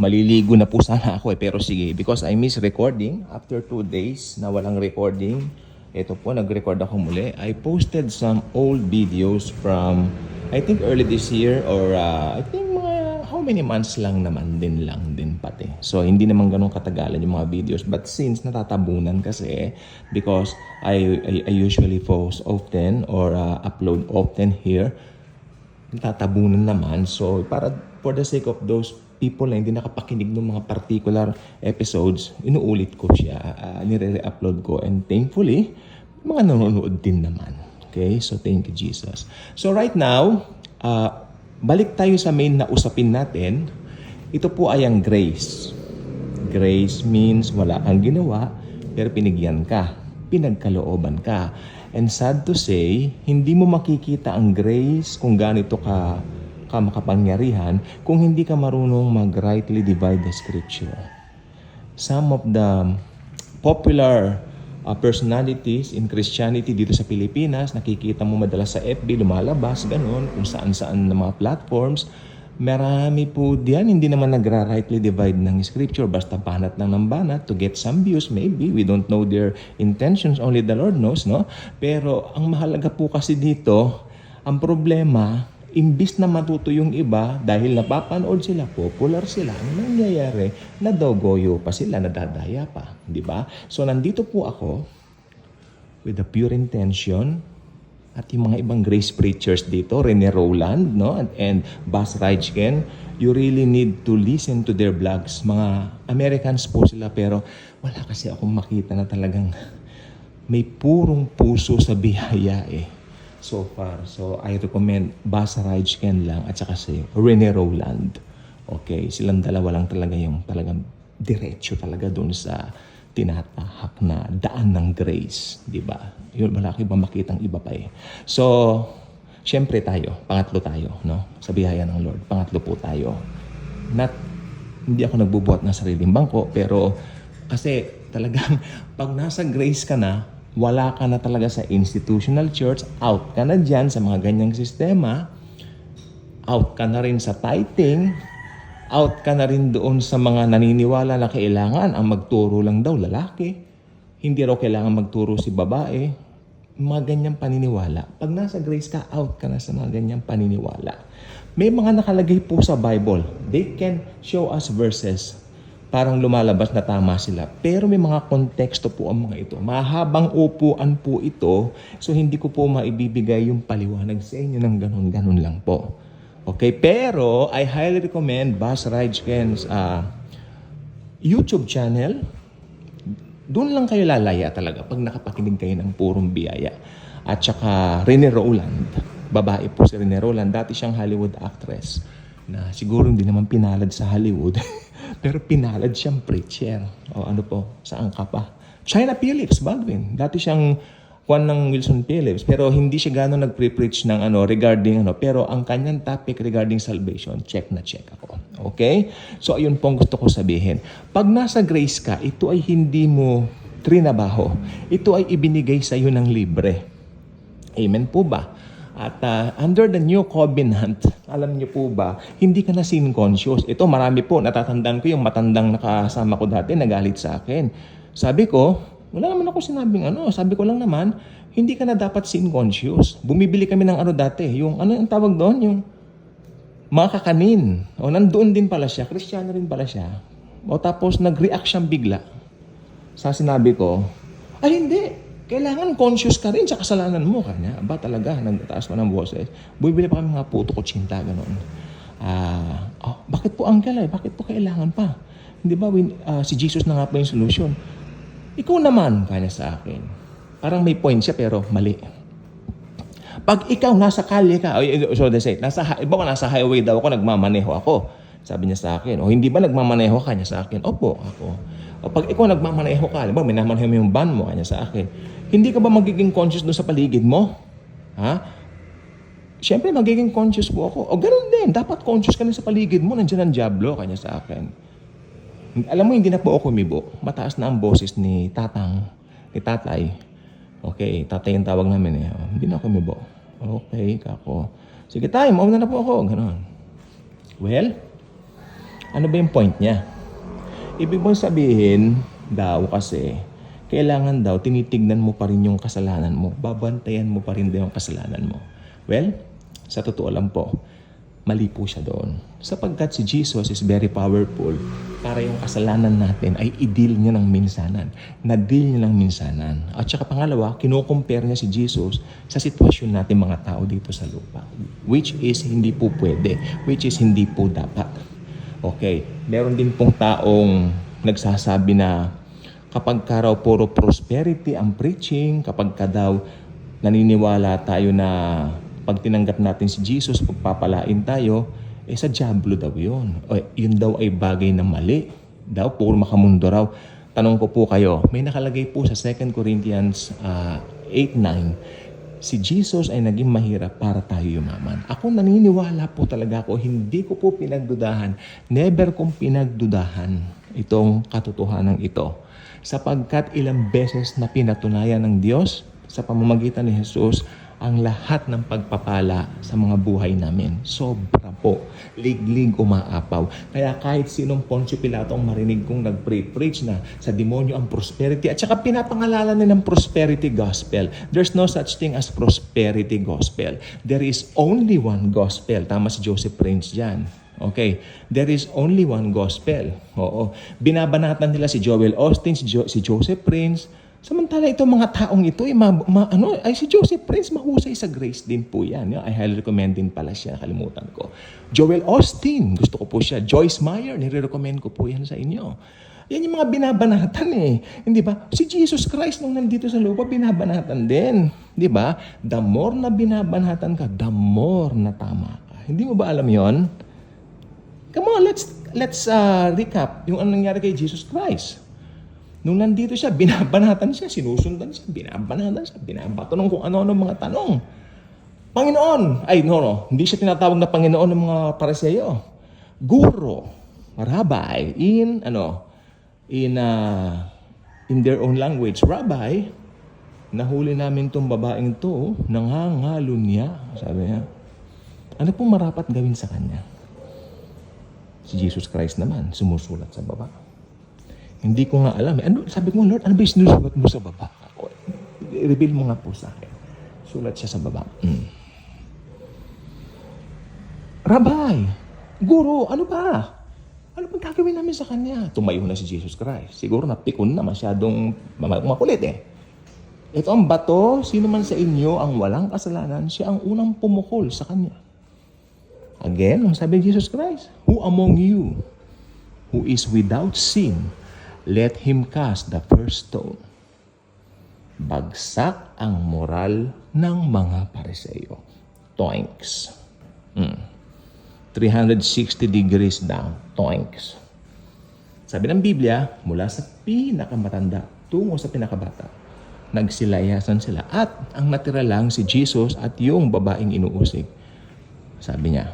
maliligo na po sana ako eh. Pero sige, because I miss recording. After two days na walang recording, ito po, nag-record ako muli. I posted some old videos from, I think early this year or uh, I think mga how many months lang naman din lang din pati. So, hindi naman ganun katagalan yung mga videos. But since natatabunan kasi, because I, I, I usually post often or uh, upload often here, tatabunan naman. So, para for the sake of those people na hindi nakapakinig ng mga particular episodes, inuulit ko siya, uh, nire-upload ko. And thankfully, mga nanonood din naman. Okay? So, thank you, Jesus. So, right now, uh, balik tayo sa main na usapin natin. Ito po ay ang grace. Grace means wala kang ginawa, pero pinigyan ka. Pinagkalooban ka. And sad to say, hindi mo makikita ang grace kung ganito ka, ka makapangyarihan kung hindi ka marunong mag-rightly divide the scripture. Some of the popular uh, personalities in Christianity dito sa Pilipinas, nakikita mo madalas sa FB, lumalabas, ganun, kung saan-saan na mga platforms, Marami po diyan, hindi naman nagra-rightly divide ng scripture, basta banat lang ng banat to get some views, maybe. We don't know their intentions, only the Lord knows, no? Pero ang mahalaga po kasi dito, ang problema, imbis na matuto yung iba, dahil napapanood sila, popular sila, ang nangyayari, nadogoyo pa sila, nadadaya pa. Di ba? So nandito po ako, with a pure intention, at yung mga ibang grace preachers dito, Rene Rowland, no? And, and Bas Reichken, you really need to listen to their vlogs. Mga Americans po sila, pero wala kasi akong makita na talagang may purong puso sa biyaya eh so far. So I recommend Bas Reichken lang at saka si Rene Rowland. Okay, silang dalawa lang talaga yung talagang diretso talaga doon sa tinatahak na daan ng grace, di ba? Yun, wala ba makitang iba pa eh. So, syempre tayo, pangatlo tayo, no? Sa biyaya ng Lord, pangatlo po tayo. Not, hindi ako nagbubuhat ng sariling bangko, pero kasi talagang pag nasa grace ka na, wala ka na talaga sa institutional church, out ka na dyan sa mga ganyang sistema, out ka na rin sa tithing, out ka na rin doon sa mga naniniwala na kailangan ang magturo lang daw lalaki. Hindi raw kailangan magturo si babae. Mga ganyang paniniwala. Pag nasa grace ka, out ka na sa mga ganyang paniniwala. May mga nakalagay po sa Bible. They can show us verses. Parang lumalabas na tama sila. Pero may mga konteksto po ang mga ito. Mahabang upuan po ito. So hindi ko po maibibigay yung paliwanag sa inyo ng ganun-ganun lang po. Okay, pero I highly recommend Bas Rajken's uh, YouTube channel. Doon lang kayo lalaya talaga pag nakapakinig kayo ng purong biyaya. At saka Rene Rowland. Babae po si Rene Rowland. Dati siyang Hollywood actress na siguro hindi naman pinalad sa Hollywood. pero pinalad siyang preacher. O ano po, saan ka pa? China Phillips, Baldwin. Dati siyang kwan ng Wilson Phillips pero hindi siya gano'n nagpre-preach ng ano regarding ano. Pero ang kanyang topic regarding salvation check na check ako. Okay? So ayun pong gusto ko sabihin. Pag nasa grace ka ito ay hindi mo trinabaho. Ito ay ibinigay sa iyo ng libre. Amen po ba at uh, under the new covenant, alam niyo po ba, hindi ka na sin conscious. Ito marami po, natatandaan ko yung matandang nakasama ko dati, nagalit sa akin. Sabi ko, wala naman ako sinabing ano. Sabi ko lang naman, hindi ka na dapat sin conscious. Bumibili kami ng ano dati, yung ano ang tawag doon, yung mga kakanin. O nandoon din pala siya, kristyano rin pala siya. O tapos nag-react siyang bigla. Sa sinabi ko, ay hindi, kailangan conscious ka rin sa kasalanan mo. Kanya, ba talaga, nagtaas pa ng boses. Bumibili pa kami mga puto ko tsinta, ganoon. Ah, oh, bakit po uncle ay? Bakit po kailangan pa? Hindi ba, ah, si Jesus na nga pa yung solution. Ikaw naman, kanya sa akin. Parang may point siya pero mali. Pag ikaw nasa kalye ka, so they say, nasa, iba nasa highway daw ako, nagmamaneho ako. Sabi niya sa akin, o hindi ba nagmamaneho ka niya sa akin? Opo, ako. O pag ikaw nagmamaneho ka, di ba, minamaneho mo yung van mo, kanya sa akin. Hindi ka ba magiging conscious doon sa paligid mo? Ha? Siyempre, magiging conscious po ako. O ganun din, dapat conscious ka rin sa paligid mo. Nandiyan ang Diablo, kanya sa akin. Alam mo, hindi na po ako kumibo. Mataas na ang boses ni tatang, ni tatay. Okay, tatay yung tawag namin eh. Oh, hindi na ako kumibo. Okay, kako. Sige tayo, mauna na po ako. Ganon. Well, Ano ba yung point niya? Ibig bang sabihin daw kasi, kailangan daw tinitignan mo pa rin yung kasalanan mo. Babantayan mo pa rin daw yung kasalanan mo. Well, sa totoo lang po, mali po siya doon. Sapagkat si Jesus is very powerful para yung kasalanan natin ay i-deal niya ng minsanan. Na-deal niya ng minsanan. At saka pangalawa, kinukompare niya si Jesus sa sitwasyon natin mga tao dito sa lupa. Which is hindi po pwede. Which is hindi po dapat. Okay. Meron din pong taong nagsasabi na kapag ka raw puro prosperity ang preaching, kapag ka daw naniniwala tayo na pag tinanggap natin si Jesus, pagpapalain tayo, eh sa Diablo daw yun. O, yun daw ay bagay na mali. Daw, puro makamundo raw. Tanong ko po kayo, may nakalagay po sa 2 Corinthians ah, 8.9, si Jesus ay naging mahirap para tayo yumaman. Ako naniniwala po talaga ako, hindi ko po pinagdudahan, never kong pinagdudahan itong katotohanan ito. Sapagkat ilang beses na pinatunayan ng Diyos sa pamamagitan ni Jesus ang lahat ng pagpapala sa mga buhay namin. Sobra po. Liglig umaapaw. Kaya kahit sinong Poncio Pilato ang marinig kong nag-preach na sa demonyo ang prosperity at saka pinapangalanan nila ng prosperity gospel. There's no such thing as prosperity gospel. There is only one gospel. Tama si Joseph Prince dyan. Okay, there is only one gospel. Oo. Binabanatan nila si Joel Austin, si, jo- si Joseph Prince, Samantala itong mga taong ito, eh, ma, ma- ano, ay si Joseph Prince, mahusay sa grace din po yan. I highly recommend din pala siya, nakalimutan ko. Joel Austin, gusto ko po siya. Joyce Meyer, nire-recommend ko po yan sa inyo. Yan yung mga binabanatan eh. Hindi ba? Si Jesus Christ nung nandito sa lupa, binabanatan din. Di ba? The more na binabanatan ka, the more na tama ka. Hindi mo ba alam yon? Come on, let's let's uh, recap yung anong nangyari kay Jesus Christ. Nung nandito siya, binabanatan siya, sinusundan siya, binabanatan siya, binabato ng kung ano-ano mga tanong. Panginoon! Ay, no, no. Hindi siya tinatawag na Panginoon ng mga paraseyo. Guro, rabbi, in, ano, in, uh, in their own language. Rabbi, nahuli namin tong babaeng to, nangangalo niya. Sabi niya, ano pong marapat gawin sa kanya? Si Jesus Christ naman, sumusulat sa baba. Hindi ko nga alam. eh. Ano, sabi ko, Lord, ano ba yung sinusulat mo sa baba? O, reveal mo nga po sa akin. Sulat siya sa baba. Mm. Rabbi, Guro, ano ba? Ano bang gagawin namin sa kanya? Tumayo na si Jesus Christ. Siguro napikon na masyadong ma- makulit eh. Ito ang bato, sino man sa inyo ang walang kasalanan, siya ang unang pumukol sa kanya. Again, ang sabi ni Jesus Christ, Who among you who is without sin, let him cast the first stone. Bagsak ang moral ng mga pariseyo. Toinks. Hmm. 360 degrees down. Toinks. Sabi ng Biblia, mula sa pinakamatanda tungo sa pinakabata, nagsilayasan sila. At ang natira lang si Jesus at yung babaeng inuusig. Sabi niya,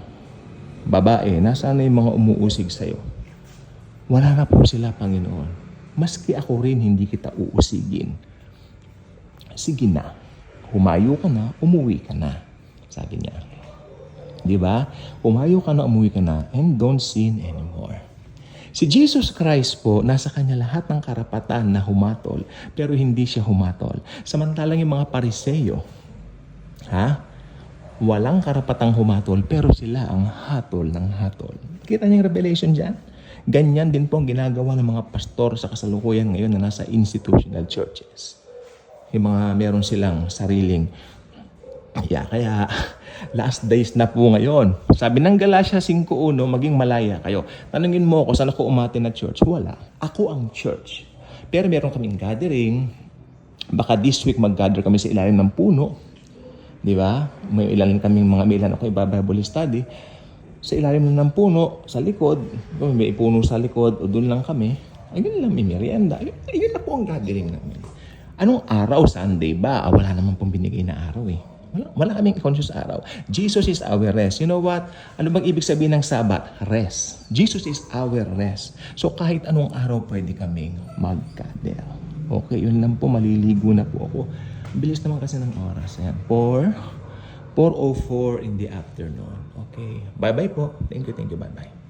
Babae, nasaan na yung mga umuusig sa'yo? Wala na po sila, Panginoon. Maski ako rin hindi kita uusigin. Sige na. Humayo ka na, umuwi ka na. Sabi niya. Di ba? Humayo ka na, umuwi ka na, and don't sin anymore. Si Jesus Christ po, nasa kanya lahat ng karapatan na humatol, pero hindi siya humatol. Samantalang yung mga pariseyo, ha? Walang karapatang humatol, pero sila ang hatol ng hatol. Kita niyo yung revelation dyan? Ganyan din po ang ginagawa ng mga pastor sa kasalukuyan ngayon na nasa institutional churches. Yung mga meron silang sariling Yeah, kaya last days na po ngayon. Sabi ng Galatia 5.1, maging malaya kayo. Tanungin mo ako, saan ako umatin na church? Wala. Ako ang church. Pero meron kaming gathering. Baka this week mag-gather kami sa ilalim ng puno. Di ba? May ilan kaming mga may ilan ako iba-Bible study. Sa ilalim ng puno, sa likod, may puno sa likod, o doon lang kami. Ayun lang, may merienda. Ayun, ayun na po ang gathering namin. Anong araw? Sunday ba? Ah, wala naman pong binigay na araw eh. Wala, wala kaming conscious araw. Jesus is our rest. You know what? Ano bang ibig sabihin ng Sabat? Rest. Jesus is our rest. So kahit anong araw pwede kaming mag-gather. Okay, yun lang po. Maliligo na po ako. Bilis naman kasi ng oras. Ayan. 4, 4.04 in the afternoon. Okay. Bye-bye po. Thank you, thank you. Bye-bye.